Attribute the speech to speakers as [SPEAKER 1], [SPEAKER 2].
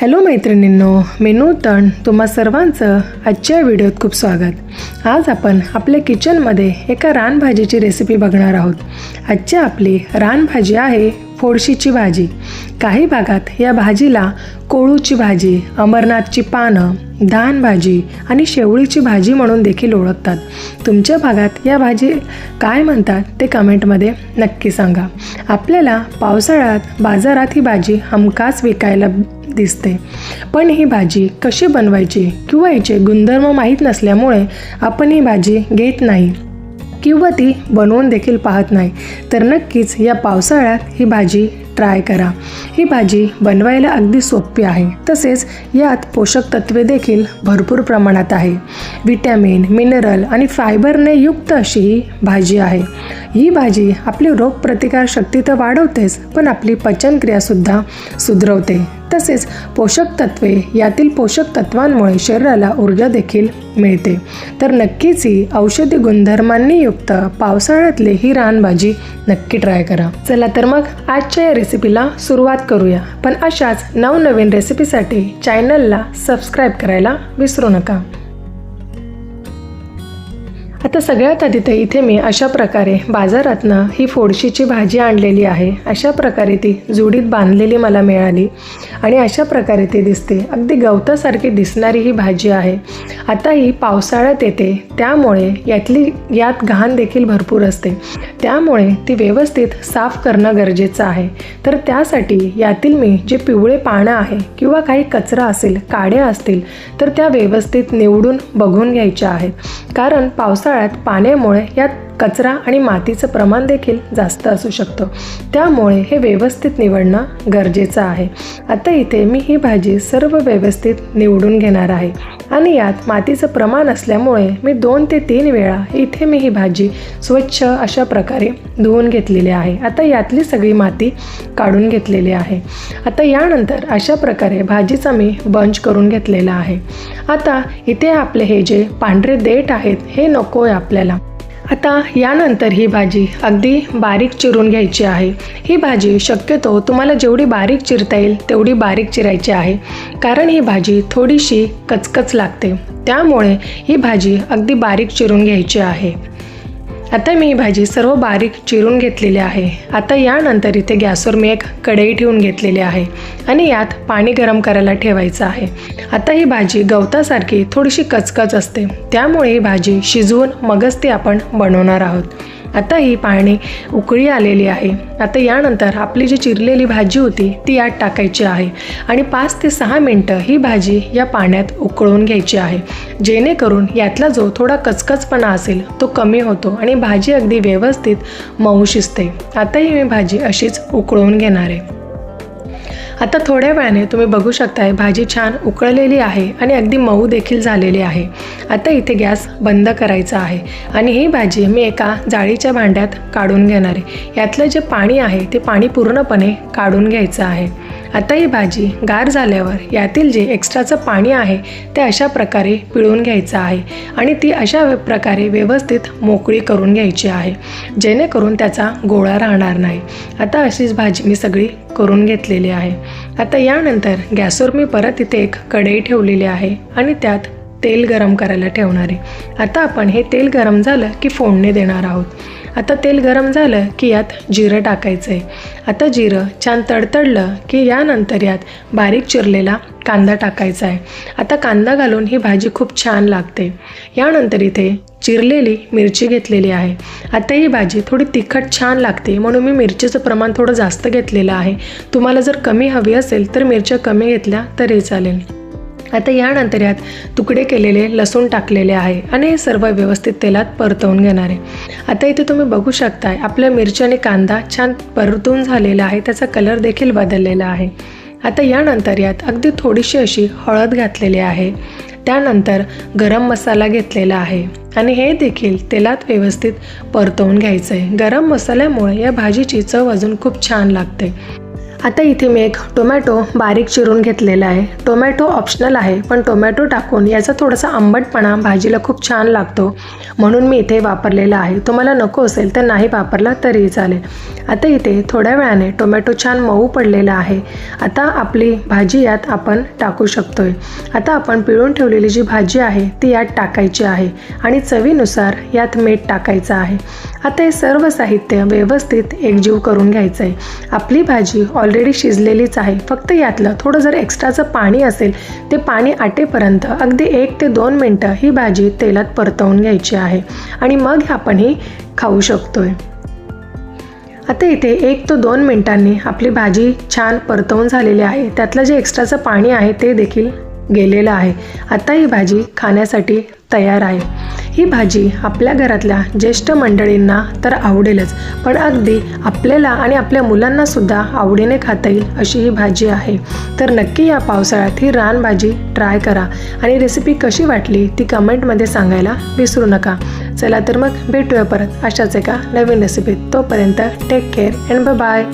[SPEAKER 1] Hello मैत्रिणींनो menu नूतन तुम्हा सर्वांचं आजच्या व्हिडिओत खूप स्वागत. आज आपण आपल्या किचनमध्ये एका रानभाजीची रेसिपी बघणार आहोत. आजची आपली रानभाजी आहे फोडशीची भाजी. काही भागात या भाजीला कोळूची भाजी अमरनाथची पानं धान भाजी आणि शेवळीची भाजी म्हणून देखील ओळखतात. तुमच्या भागात या भाजी काय म्हणतात ते कमेंटमध्ये नक्की सांगा. आपल्याला पावसाळ्यात बाजारात ही भाजी हमखास विकायला दिसते. पण ही भाजी कशी बनवायची किंवा याचे गुणधर्म माहीत नसल्यामुळे आपण ही भाजी घेत नाही. किंवा ती बनवून देखील पाहत नाही. तर नक्कीच या पावसाळ्यात ही भाजी ट्राय करा. ही भाजी बनवायला अगदी सोपी आहे. तसेच यात पोषक तत्वे देखील भरपूर प्रमाणात आहे. विटॅमिन मिनरल आणि फायबरने युक्त अशी ही भाजी आहे. ही भाजी आपली रोगप्रतिकारशक्ती तर वाढवतेच पण आपली पचनक्रियासुद्धा सुधरवते. तसेच पोषक तत्वे यातील पोषक तत्वांमुळे शरीराला ऊर्जा देखील मिळते. तर नक्कीच ही औषधी गुणधर्मांनी युक्त पावसाळ्यातली ही रानभाजी नक्की ट्राय करा. चला तर मग आजच्या या रेसिपीला सुरुवात करूया. पण अशाच नवनवीन रेसिपीसाठी चॅनलला सबस्क्राईब करायला विसरू नका. आता सगळ्यात आधी तर इथे मी अशा प्रकारे बाजारातनं ही फोडशीची भाजी आणलेली आहे. अशा प्रकारे ती जुडीत बांधलेली मला मिळाली आणि अशा प्रकारे ती दिसते. अगदी गवतासारखी दिसणारी ही भाजी आहे. आता ही पावसाळ्यात येते त्यामुळे यातली यात घाण देखील भरपूर असते. त्यामुळे ती व्यवस्थित साफ करणं गरजेचं आहे. तर त्यासाठी यातील मी जे पिवळे पानं आहे किंवा काही कचरा असेल काड्या असतील तर त्या व्यवस्थित निवडून बघून घ्यायच्या आहेत. कारण पावसाळ्यात पावसाळ्यात पाण्यामुळे या कचरा आणि मातीचं प्रमाण देखील जास्त असू शकतं. त्यामुळे हे व्यवस्थित निवडणं गरजेचं आहे. आता इथे मी ही भाजी सर्व व्यवस्थित निवडून घेणार आहे. आणि यात मातीचं प्रमाण असल्यामुळे मी दोन ते तीन वेळा इथे मी ही भाजी स्वच्छ अशा प्रकारे धुवून घेतलेली आहे. आता यातली सगळी माती काढून घेतलेली आहे. आता यानंतर अशा प्रकारे भाजीचा मी बंच करून घेतलेला आहे. आता इथे आपले हे जे पांढरे देठ आहेत हे नको आहे आपल्याला. आता यानंतर ही भाजी अगदी बारीक चिरून घ्यायची आहे. ही भाजी शक्यतो तुम्हाला जेवढी बारीक चिरता येईल तेवढी बारीक चिरायची आहे. कारण ही भाजी थोडीशी कचकच लागते. त्यामुळे ही भाजी अगदी बारीक चिरून घ्यायची आहे. आता मी ही भाजी सर्व बारीक चिरून घेतलेली आहे. आता यानंतर इथे गॅसवर मी एक कढई ठेवून घेतलेली आहे आणि यात पाणी गरम करायला ठेवायचं आहे. आता ही भाजी गवतासारखी थोडीशी कचकच असते. त्यामुळे ही भाजी शिजवून मगच ती आपण बनवणार आहोत. आता ही पाहणे उकळी आलेली आहे. आता यानंतर आपली जी चिरलेली भाजी होती ती यात टाकायची आहे आणि पाच ते सहा मिनटं ही भाजी या पाण्यात उकळून घ्यायची आहे. जेणेकरून यातला जो थोडा कचकचपणा असेल तो कमी होतो आणि भाजी अगदी व्यवस्थित मऊ शिजते. आता ही मी भाजी अशीच उकळून घेणार आहे. आता थोड्या वेळाने तुम्ही बघू शकताय भाजी छान उकळलेली आहे आणि अगदी मऊ देखील झालेली आहे. आता इथे गॅस बंद करायचा आहे आणि ही भाजी मी एका जाळीच्या भांड्यात काढून घेणार आहे. यातलं जे पाणी आहे ते पाणी पूर्णपणे काढून घ्यायचं आहे. आता ही भाजी गार झाल्यावर यातील जे एक्स्ट्राचं पाणी आहे ते अशा प्रकारे पिळून घ्यायचं आहे आणि ती अशा प्रकारे व्यवस्थित मोकळी करून घ्यायची आहे जेणेकरून त्याचा गोळा राहणार नाही. आता अशीच भाजी मी सगळी करून घेतलेली आहे. आता यानंतर गॅसवर मी परत इथे एक कढई ठेवलेली आहे आणि त्यात तेल गरम करायला ठेवणार आहे. आता आपण हे तेल गरम झालं की फोडणी देणार आहोत. आता तेल गरम झालं की यात जिरं टाकायचं आहे आता जिरं छान तडतडलं की यानंतर यात बारीक चिरलेला कांदा टाकायचा आहे आता कांदा घालून ही भाजी खूप छान लागते. यानंतर इथे चिरलेली मिरची घेतलेली आहे. आता ही भाजी थोडी तिखट छान लागते म्हणून मी मिरचीचं प्रमाण थोडं जास्त घेतलेलं आहे. तुम्हाला जर कमी हवी असेल तर मिरच्या कमी घेतल्या तरी चालेल. आता यानंतर यात तुकडे केलेले लसूण टाकलेले आहे आणि हे सर्व व्यवस्थित तेलात परतवून घेणार आहे. आता इथे तुम्ही बघू शकताय आपल्या मिरची आणि कांदा छान परतून झालेला आहे त्याचा कलर देखील बदललेला आहे. आता यानंतर यात अगदी थोडीशी अशी हळद घातलेली आहे. त्यानंतर गरम मसाला घेतलेला आहे आणि हे देखील तेलात व्यवस्थित परतवून घ्यायचं आहे गरम मसाल्यामुळे या भाजीची चव अजून खूप छान लागते. आता इथे मी एक टोमॅटो बारीक चिरून घेतलेला आहे. टोमॅटो ऑप्शनल आहे पण टोमॅटो टाकून याचा थोडासा आंबटपणा भाजीला खूप छान लागतो. म्हणून मी इथे वापरलेला आहे. तुम्हाला नको असेल तर नाही वापरला तरी चालेल. आता इथे थोड्या वेळाने टोमॅटो छान मऊ पडलेला आहे. आता आपली भाजी यात आपण टाकू शकतोय. आता आपण पिळून ठेवलेली जी भाजी आहे ती यात टाकायची आहे आणि चवीनुसार यात मीठ टाकायचं आहे. आता हे सर्व साहित्य व्यवस्थित एकजीव करून घ्यायचं आहे आपली भाजी ऑलरेडी शिजलेलीच आहे. फक्त यातलं थोडं जर एक्स्ट्राचं पाणी असेल ते पाणी आटेपर्यंत अगदी एक ते दोन मिनटं ही भाजी तेलात परतवून घ्यायची आहे आणि मग आपण ही खाऊ शकतोय. आता इथे एक तो दोन मिनिटांनी आपली भाजी छान परतवून झालेली आहे. त्यातलं जे एक्स्ट्राचं पाणी आहे ते देखील गेलेलं आहे. आता ही भाजी खाण्यासाठी तयार आहे. ही भाजी आपल्या घरातल्या ज्येष्ठ मंडळींना तर आवडेलच पण अगदी आपल्याला आणि आपल्या मुलांना सुद्धा आवडीने खाता येईल अशी ही भाजी आहे. तर नक्की या पावसाळ्यात ही रानभाजी ट्राय करा आणि रेसिपी कशी वाटली ती कमेंटमध्ये सांगायला विसरू नका. चला तर मग भेटूया परत अशाच एका नवीन रेसिपीत. तोपर्यंत टेक केअर अँड बाय